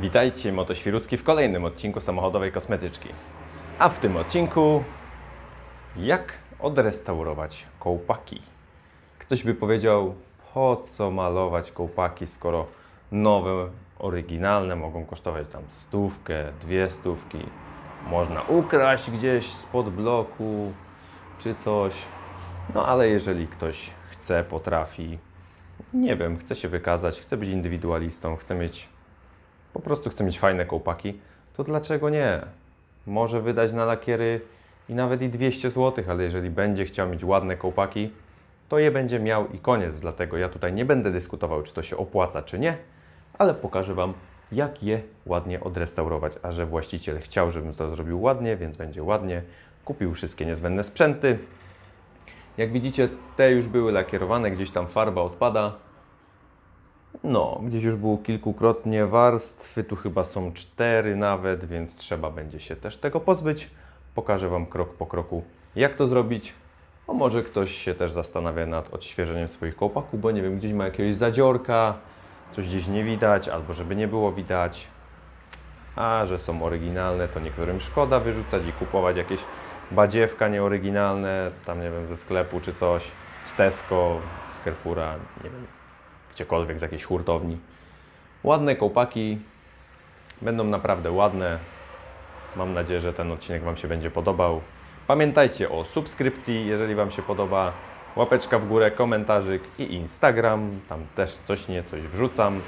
Witajcie, Motoświruski w kolejnym odcinku samochodowej kosmetyczki. A w tym odcinku jak odrestaurować kołpaki. Ktoś by powiedział, po co malować kołpaki, skoro nowe, oryginalne mogą kosztować tam stówkę, dwie stówki. Można ukraść gdzieś spod bloku czy coś. No ale jeżeli ktoś chce, potrafi, nie wiem, chce się wykazać, chce być indywidualistą, chce mieć po prostu chce mieć fajne kołpaki, to dlaczego nie? Może wydać na lakiery i nawet i 200 zł, ale jeżeli będzie chciał mieć ładne kołpaki, to je będzie miał i koniec. Dlatego ja tutaj nie będę dyskutował, czy to się opłaca, czy nie, ale pokażę Wam, jak je ładnie odrestaurować. A że właściciel chciał, żebym to zrobił ładnie, więc będzie ładnie. Kupił wszystkie niezbędne sprzęty. Jak widzicie, te już były lakierowane, gdzieś tam farba odpada. No, gdzieś już było kilkukrotnie warstwy, tu chyba są cztery nawet, więc trzeba będzie się też tego pozbyć. Pokażę Wam krok po kroku, jak to zrobić. A może ktoś się też zastanawia nad odświeżeniem swoich kołpaków, bo nie wiem, gdzieś ma jakiegoś zadziorka, coś gdzieś nie widać, albo żeby nie było widać. A że są oryginalne, to niektórym szkoda wyrzucać i kupować jakieś badziewka nieoryginalne, tam nie wiem, ze sklepu czy coś, z Tesco, z Carrefoura, nie wiem, gdziekolwiek z jakiejś hurtowni. Ładne kołpaki, będą naprawdę ładne. Mam nadzieję, że ten odcinek Wam się będzie podobał. Pamiętajcie o subskrypcji, jeżeli Wam się podoba. Łapeczka w górę, komentarzyk i Instagram. Tam też coś nie coś wrzucam.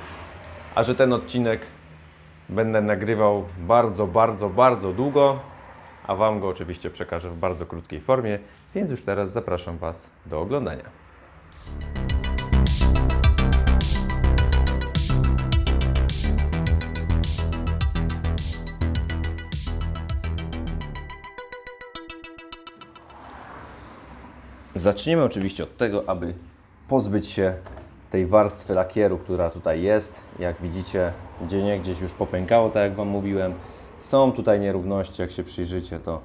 A że ten odcinek będę nagrywał bardzo, bardzo, bardzo długo, a Wam go oczywiście przekażę w bardzo krótkiej formie, więc już teraz zapraszam Was do oglądania. Zaczniemy oczywiście od tego, aby pozbyć się tej warstwy lakieru, która tutaj jest. Jak widzicie, gdzie nie gdzieś już popękało, tak jak Wam mówiłem. Są tutaj nierówności, jak się przyjrzycie, to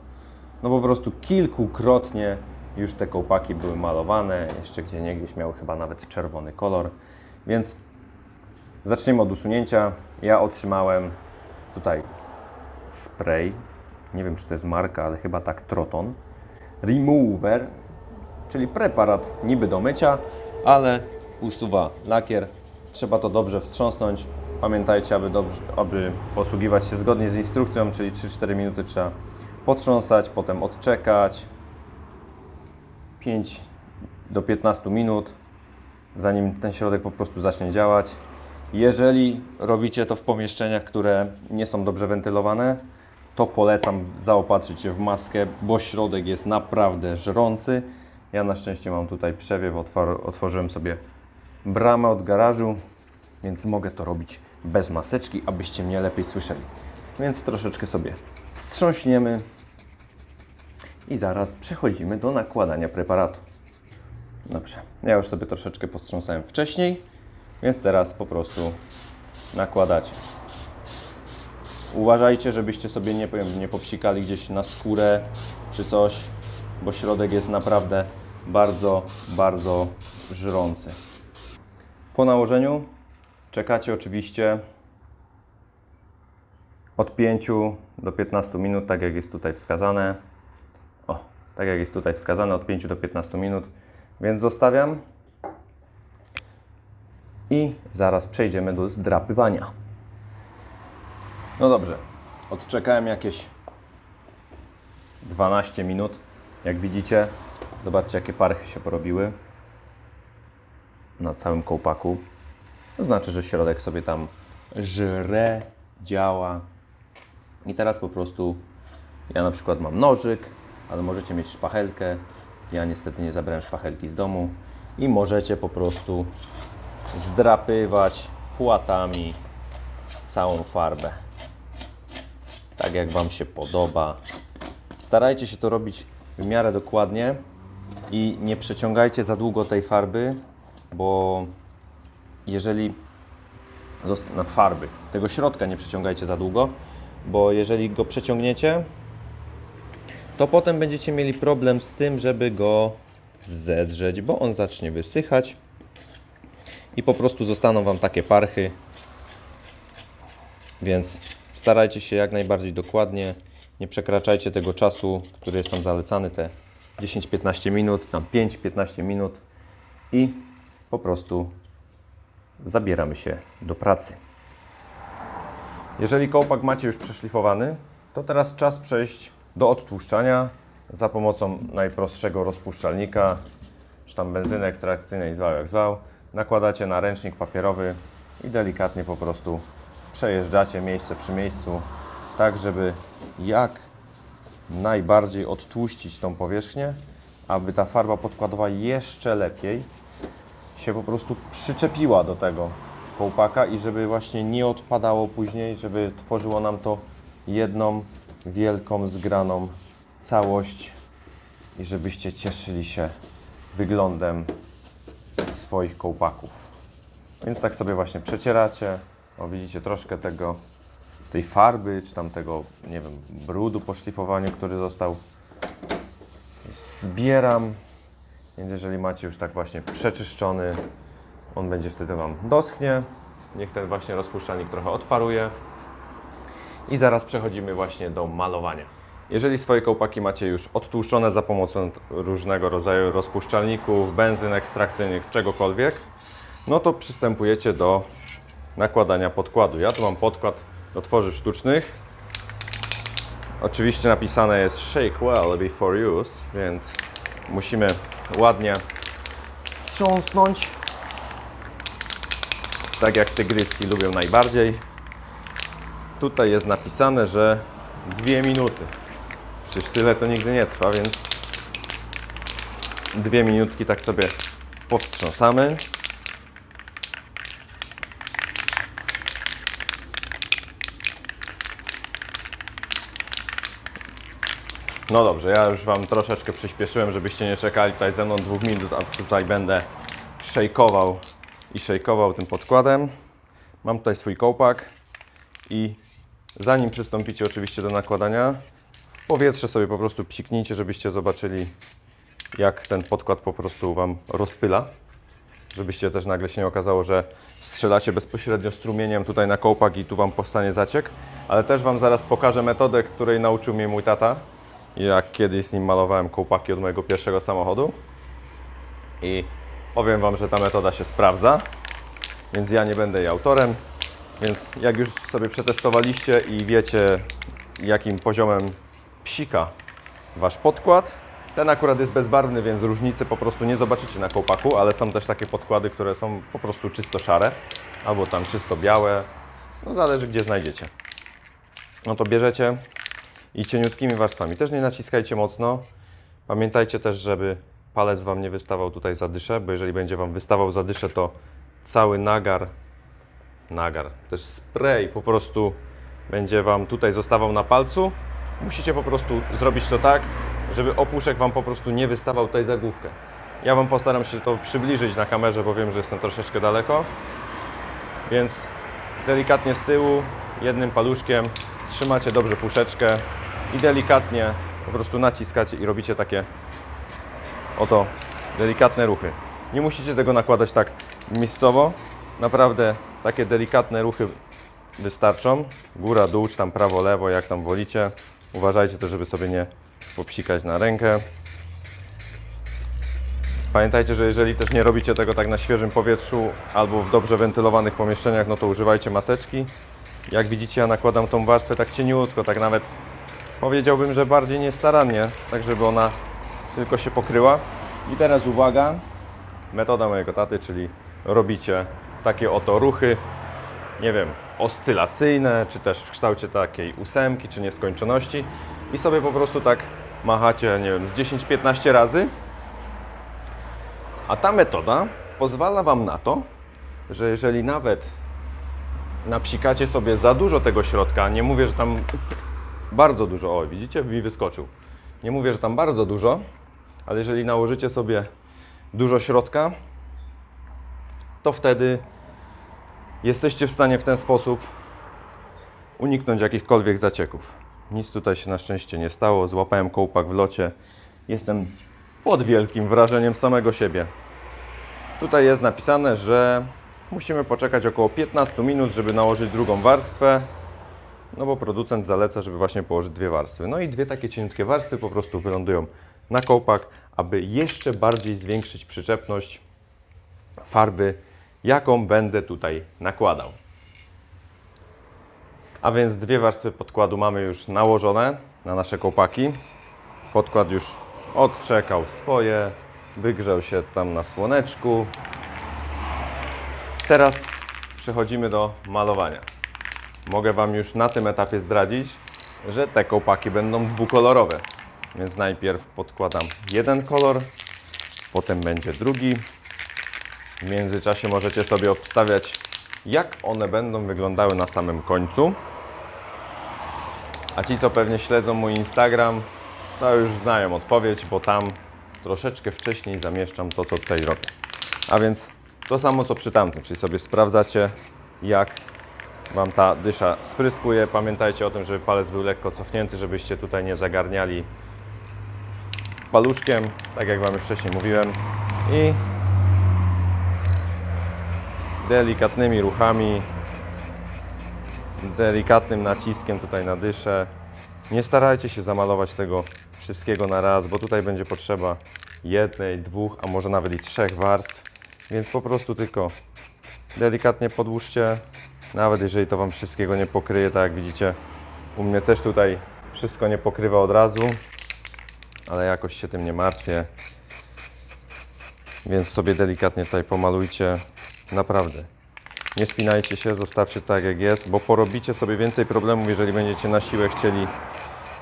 no po prostu kilkukrotnie już te kołpaki były malowane, jeszcze gdzie nie gdzieś miały chyba nawet czerwony kolor. Więc zaczniemy od usunięcia. Ja otrzymałem tutaj spray. Nie wiem, czy to jest marka, ale chyba tak Troton. Remover czyli preparat niby do mycia, ale usuwa lakier. Trzeba to dobrze wstrząsnąć. Pamiętajcie, aby, dobrze, aby posługiwać się zgodnie z instrukcją, czyli 3-4 minuty trzeba potrząsać, potem odczekać 5 do 15 minut, zanim ten środek po prostu zacznie działać. Jeżeli robicie to w pomieszczeniach, które nie są dobrze wentylowane, to polecam zaopatrzyć się w maskę, bo środek jest naprawdę żrący. Ja na szczęście mam tutaj przewiew, otwor otworzyłem sobie bramę od garażu, więc mogę to robić bez maseczki, abyście mnie lepiej słyszeli. Więc troszeczkę sobie wstrząśniemy i zaraz przechodzimy do nakładania preparatu. Dobrze, ja już sobie troszeczkę postrząsałem wcześniej, więc teraz po prostu nakładać. Uważajcie, żebyście sobie nie, nie popsikali gdzieś na skórę czy coś, bo środek jest naprawdę bardzo, bardzo żrący. Po nałożeniu czekacie oczywiście od 5 do 15 minut, tak jak jest tutaj wskazane. O, tak jak jest tutaj wskazane, od 5 do 15 minut, więc zostawiam. I zaraz przejdziemy do zdrapywania. No dobrze, odczekałem jakieś 12 minut. Jak widzicie, zobaczcie jakie parchy się porobiły na całym kołpaku. To znaczy, że środek sobie tam żre, działa. I teraz po prostu ja na przykład mam nożyk, ale możecie mieć szpachelkę. Ja niestety nie zabrałem szpachelki z domu. I możecie po prostu zdrapywać płatami całą farbę. Tak jak Wam się podoba. Starajcie się to robić w miarę dokładnie i nie przeciągajcie za długo tej farby, bo jeżeli na farby, tego środka nie przeciągajcie za długo, bo jeżeli go przeciągniecie, to potem będziecie mieli problem z tym, żeby go zedrzeć, bo on zacznie wysychać i po prostu zostaną Wam takie parchy. Więc starajcie się jak najbardziej dokładnie. Nie przekraczajcie tego czasu, który jest tam zalecany, te 10-15 minut, tam 5-15 minut i po prostu zabieramy się do pracy. Jeżeli kołpak macie już przeszlifowany, to teraz czas przejść do odtłuszczania za pomocą najprostszego rozpuszczalnika, czy tam benzyny ekstrakcyjnej, zwał jak zwał. Nakładacie na ręcznik papierowy i delikatnie po prostu przejeżdżacie miejsce przy miejscu, tak żeby jak najbardziej odtłuścić tą powierzchnię, aby ta farba podkładowa jeszcze lepiej się po prostu przyczepiła do tego kołpaka i żeby właśnie nie odpadało później, żeby tworzyło nam to jedną wielką, zgraną całość i żebyście cieszyli się wyglądem swoich kołpaków. Więc tak sobie właśnie przecieracie. O, widzicie troszkę tego, tej farby, czy tam tego, nie wiem, brudu po szlifowaniu, który został. Zbieram. Więc jeżeli macie już tak właśnie przeczyszczony, on będzie wtedy Wam doschnie. Niech ten właśnie rozpuszczalnik trochę odparuje. I zaraz przechodzimy właśnie do malowania. Jeżeli swoje kołpaki macie już odtłuszczone za pomocą różnego rodzaju rozpuszczalników, benzyn ekstrakcyjnych, czegokolwiek, no to przystępujecie do nakładania podkładu. Ja tu mam podkład do tworzyw sztucznych. Oczywiście napisane jest shake well before use, więc musimy ładnie wstrząsnąć. Tak jak tygryski lubią najbardziej. Tutaj jest napisane, że dwie minuty. Przecież tyle to nigdy nie trwa, więc dwie minutki tak sobie powstrząsamy. No dobrze, ja już Wam troszeczkę przyspieszyłem, żebyście nie czekali tutaj ze mną dwóch minut, a tutaj będę szejkował i szejkował tym podkładem. Mam tutaj swój kołpak i zanim przystąpicie oczywiście do nakładania, w powietrze sobie po prostu psiknijcie, żebyście zobaczyli jak ten podkład po prostu Wam rozpyla. Żebyście też nagle się nie okazało, że strzelacie bezpośrednio strumieniem tutaj na kołpak i tu Wam powstanie zaciek. Ale też Wam zaraz pokażę metodę, której nauczył mnie mój tata. Jak kiedyś z nim malowałem kołpaki od mojego pierwszego samochodu. I powiem Wam, że ta metoda się sprawdza. Więc ja nie będę jej autorem. Więc jak już sobie przetestowaliście i wiecie, jakim poziomem psika Wasz podkład, ten akurat jest bezbarwny, więc różnicy po prostu nie zobaczycie na kołpaku, ale są też takie podkłady, które są po prostu czysto szare, albo tam czysto białe. No zależy gdzie znajdziecie. No to bierzecie i cieniutkimi warstwami. Też nie naciskajcie mocno. Pamiętajcie też, żeby palec Wam nie wystawał tutaj za dyszę, bo jeżeli będzie Wam wystawał za dyszę, to cały nagar, nagar, też spray po prostu będzie Wam tutaj zostawał na palcu. Musicie po prostu zrobić to tak, żeby opuszek Wam po prostu nie wystawał tutaj za główkę. Ja Wam postaram się to przybliżyć na kamerze, bo wiem, że jestem troszeczkę daleko. Więc delikatnie z tyłu, jednym paluszkiem trzymacie dobrze puszeczkę i delikatnie po prostu naciskacie i robicie takie oto delikatne ruchy. Nie musicie tego nakładać tak miejscowo. Naprawdę takie delikatne ruchy wystarczą. Góra, dół, czy tam prawo, lewo, jak tam wolicie. Uważajcie też, żeby sobie nie popsikać na rękę. Pamiętajcie, że jeżeli też nie robicie tego tak na świeżym powietrzu albo w dobrze wentylowanych pomieszczeniach, no to używajcie maseczki. Jak widzicie, ja nakładam tą warstwę tak cieniutko, tak nawet powiedziałbym, że bardziej niestarannie, tak żeby ona tylko się pokryła. I teraz uwaga, metoda mojego taty, czyli robicie takie oto ruchy, nie wiem, oscylacyjne, czy też w kształcie takiej ósemki, czy nieskończoności i sobie po prostu tak machacie, nie wiem, z 10-15 razy. A ta metoda pozwala Wam na to, że jeżeli nawet napsikacie sobie za dużo tego środka, nie mówię, że tam bardzo dużo, o widzicie, mi wyskoczył. Nie mówię, że tam bardzo dużo, ale jeżeli nałożycie sobie dużo środka, to wtedy jesteście w stanie w ten sposób uniknąć jakichkolwiek zacieków. Nic tutaj się na szczęście nie stało. Złapałem kołpak w locie. Jestem pod wielkim wrażeniem samego siebie. Tutaj jest napisane, że musimy poczekać około 15 minut, żeby nałożyć drugą warstwę. No bo producent zaleca, żeby właśnie położyć dwie warstwy. No i dwie takie cieniutkie warstwy po prostu wylądują na kołpak, aby jeszcze bardziej zwiększyć przyczepność farby, jaką będę tutaj nakładał. A więc dwie warstwy podkładu mamy już nałożone na nasze kołpaki. Podkład już odczekał swoje, wygrzał się tam na słoneczku. Teraz przechodzimy do malowania. Mogę Wam już na tym etapie zdradzić, że te kołpaki będą dwukolorowe. Więc najpierw podkładam jeden kolor, potem będzie drugi. W międzyczasie możecie sobie obstawiać, jak one będą wyglądały na samym końcu. A ci, co pewnie śledzą mój Instagram, to już znają odpowiedź, bo tam troszeczkę wcześniej zamieszczam to, co tutaj robię. A więc to samo, co przy tamtym, czyli sobie sprawdzacie, jak Wam ta dysza spryskuje. Pamiętajcie o tym, żeby palec był lekko cofnięty, żebyście tutaj nie zagarniali paluszkiem, tak jak Wam już wcześniej mówiłem. I delikatnymi ruchami, delikatnym naciskiem tutaj na dyszę. Nie starajcie się zamalować tego wszystkiego na raz, bo tutaj będzie potrzeba jednej, dwóch, a może nawet i trzech warstw, więc po prostu tylko delikatnie podłóżcie, nawet jeżeli to Wam wszystkiego nie pokryje, tak jak widzicie, u mnie też tutaj wszystko nie pokrywa od razu, ale jakoś się tym nie martwię, więc sobie delikatnie tutaj pomalujcie, naprawdę. Nie spinajcie się, zostawcie tak jak jest, bo porobicie sobie więcej problemów, jeżeli będziecie na siłę chcieli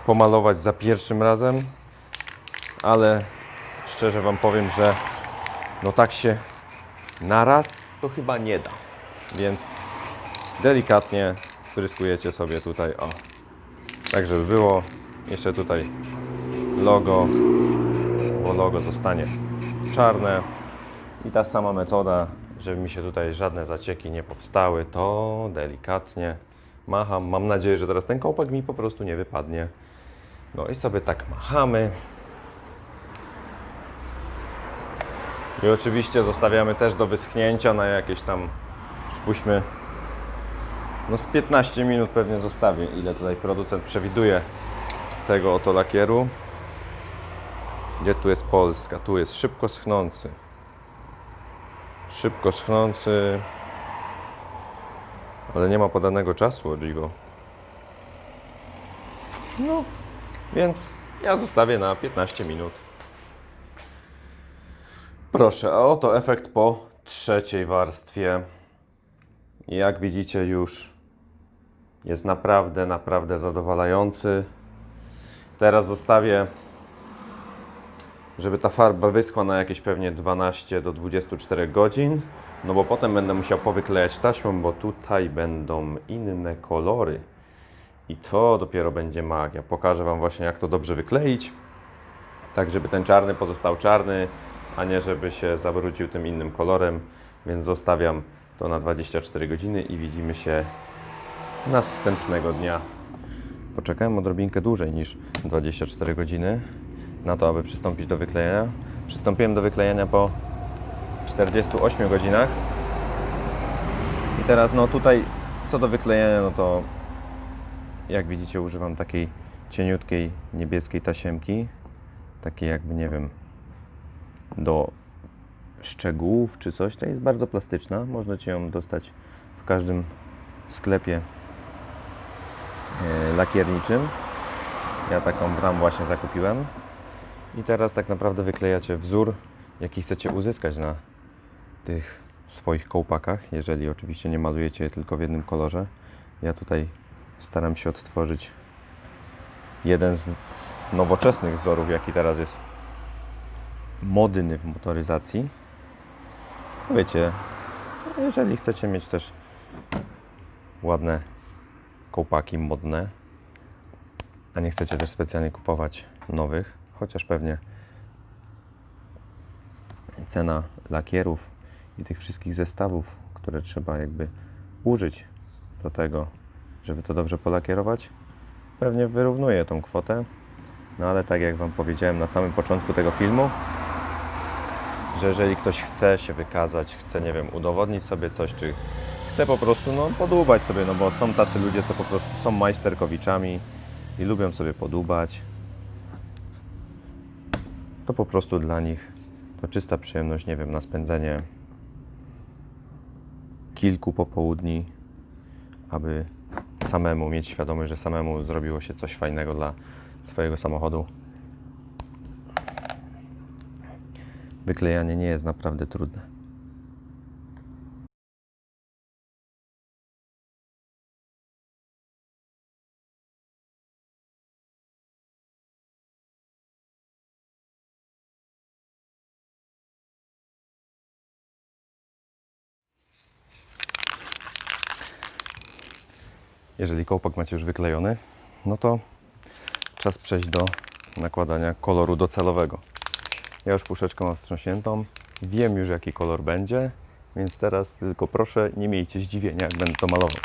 pomalować za pierwszym razem, ale szczerze Wam powiem, że no tak się na raz to chyba nie da, więc delikatnie spryskujecie sobie tutaj, o, tak żeby było, jeszcze tutaj logo, bo logo zostanie czarne i ta sama metoda, żeby mi się tutaj żadne zacieki nie powstały, to delikatnie macham. Mam nadzieję, że teraz ten kołpak mi po prostu nie wypadnie. No i sobie tak machamy. I oczywiście zostawiamy też do wyschnięcia na jakieś tam, przypuśćmy, no z 15 minut pewnie zostawię, ile tutaj producent przewiduje tego oto lakieru. Gdzie tu jest Polska? Tu jest szybko schnący. Szybko schnący. Ale nie ma podanego czasu od. No, więc ja zostawię na 15 minut. Proszę, a oto efekt po trzeciej warstwie. Jak widzicie już jest naprawdę, naprawdę zadowalający. Teraz zostawię żeby ta farba wyschła na jakieś pewnie 12 do 24 godzin, no bo potem będę musiał powyklejać taśmą, bo tutaj będą inne kolory. I to dopiero będzie magia. Pokażę Wam właśnie jak to dobrze wykleić, tak żeby ten czarny pozostał czarny, a nie żeby się zabrudził tym innym kolorem, więc zostawiam to na 24 godziny i widzimy się następnego dnia. Poczekałem odrobinkę dłużej niż 24 godziny na to, aby przystąpić do wyklejenia. Przystąpiłem do wyklejenia po 48 godzinach. I teraz no tutaj co do wyklejenia, no to jak widzicie używam takiej cieniutkiej niebieskiej tasiemki. Takiej jakby, nie wiem, do szczegółów czy coś. To jest bardzo plastyczna. Możecie ją dostać w każdym sklepie e, lakierniczym. Ja taką bram właśnie zakupiłem. I teraz tak naprawdę wyklejacie wzór, jaki chcecie uzyskać na tych swoich kołpakach, jeżeli oczywiście nie malujecie je tylko w jednym kolorze. Ja tutaj staram się odtworzyć jeden z, z nowoczesnych wzorów, jaki teraz jest modny w motoryzacji. Wiecie, jeżeli chcecie mieć też ładne kołpaki modne, a nie chcecie też specjalnie kupować nowych, chociaż pewnie cena lakierów i tych wszystkich zestawów, które trzeba jakby użyć do tego, żeby to dobrze polakierować, pewnie wyrównuje tą kwotę. No ale tak jak Wam powiedziałem na samym początku tego filmu, że jeżeli ktoś chce się wykazać, chce, nie wiem, udowodnić sobie coś, czy chcę po prostu no, podłubać sobie, no bo są tacy ludzie, co po prostu są majsterkowiczami i lubią sobie podłubać. To po prostu dla nich to czysta przyjemność, nie wiem, na spędzenie kilku popołudni, aby samemu mieć świadomość, że samemu zrobiło się coś fajnego dla swojego samochodu. Wyklejanie nie jest naprawdę trudne. Jeżeli kołpak macie już wyklejony, no to czas przejść do nakładania koloru docelowego. Ja już puszeczkę mam wstrząśniętą, wiem już jaki kolor będzie, więc teraz tylko proszę nie miejcie zdziwienia, jak będę to malował.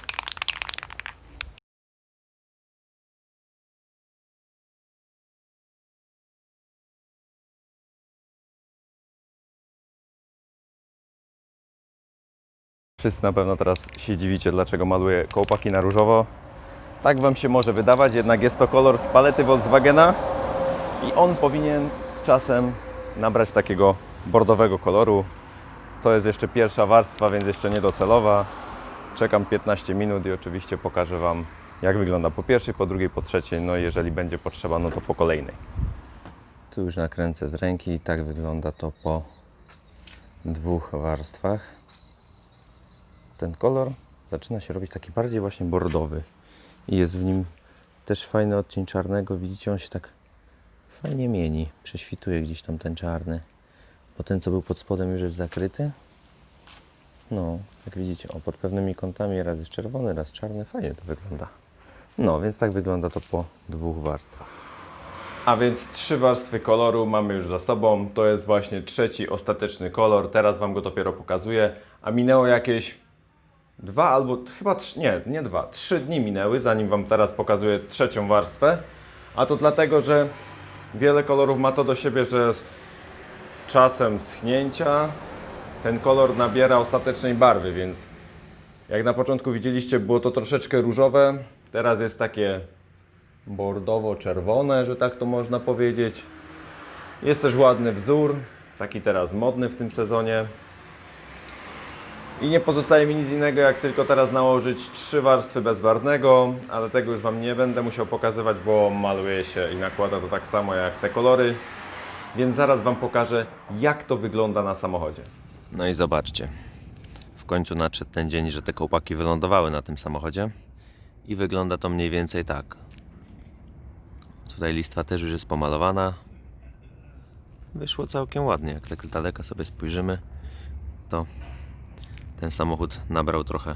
Wszyscy na pewno teraz się dziwicie, dlaczego maluję kołpaki na różowo. Tak Wam się może wydawać, jednak jest to kolor z palety Volkswagena i on powinien z czasem nabrać takiego bordowego koloru. To jest jeszcze pierwsza warstwa, więc jeszcze nie docelowa. Czekam 15 minut i oczywiście pokażę Wam, jak wygląda po pierwszej, po drugiej, po trzeciej, no i jeżeli będzie potrzeba, no to po kolejnej. Tu już nakręcę z ręki i tak wygląda to po dwóch warstwach ten kolor zaczyna się robić taki bardziej właśnie bordowy i jest w nim też fajny odcień czarnego. Widzicie, on się tak fajnie mieni, prześwituje gdzieś tam ten czarny, bo ten co był pod spodem już jest zakryty. No, jak widzicie, o, pod pewnymi kątami raz jest czerwony, raz czarny, fajnie to wygląda. No, więc tak wygląda to po dwóch warstwach. A więc trzy warstwy koloru mamy już za sobą. To jest właśnie trzeci, ostateczny kolor. Teraz Wam go dopiero pokazuję. A minęło jakieś dwa albo chyba trzy, nie, nie dwa, trzy dni minęły, zanim Wam teraz pokazuję trzecią warstwę. A to dlatego, że wiele kolorów ma to do siebie, że z czasem schnięcia ten kolor nabiera ostatecznej barwy, więc jak na początku widzieliście, było to troszeczkę różowe, teraz jest takie bordowo-czerwone, że tak to można powiedzieć. Jest też ładny wzór, taki teraz modny w tym sezonie. I nie pozostaje mi nic innego, jak tylko teraz nałożyć trzy warstwy bezbarwnego, ale tego już Wam nie będę musiał pokazywać, bo maluje się i nakłada to tak samo jak te kolory. Więc zaraz Wam pokażę, jak to wygląda na samochodzie. No i zobaczcie. W końcu nadszedł ten dzień, że te kołpaki wylądowały na tym samochodzie. I wygląda to mniej więcej tak. Tutaj listwa też już jest pomalowana. Wyszło całkiem ładnie. Jak tak z daleka sobie spojrzymy, to ten samochód nabrał trochę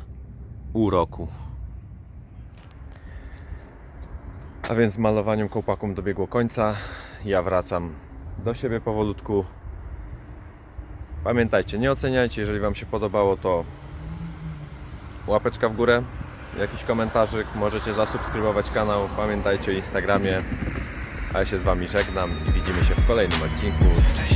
uroku. A więc malowaniem kołpaków dobiegło końca. Ja wracam do siebie powolutku. Pamiętajcie, nie oceniajcie, jeżeli Wam się podobało, to łapeczka w górę, jakiś komentarzyk, możecie zasubskrybować kanał. Pamiętajcie o Instagramie. A ja się z Wami żegnam i widzimy się w kolejnym odcinku. Cześć!